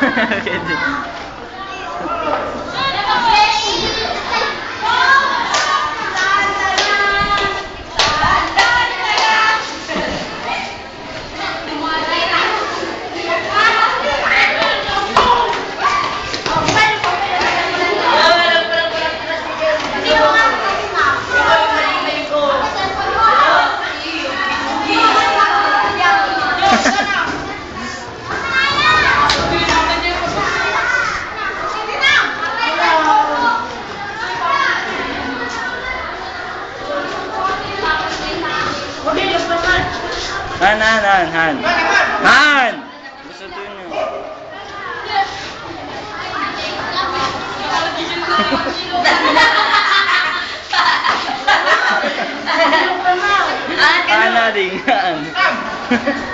كده. Han, Han, Han, Han. Han! Gusto to Han.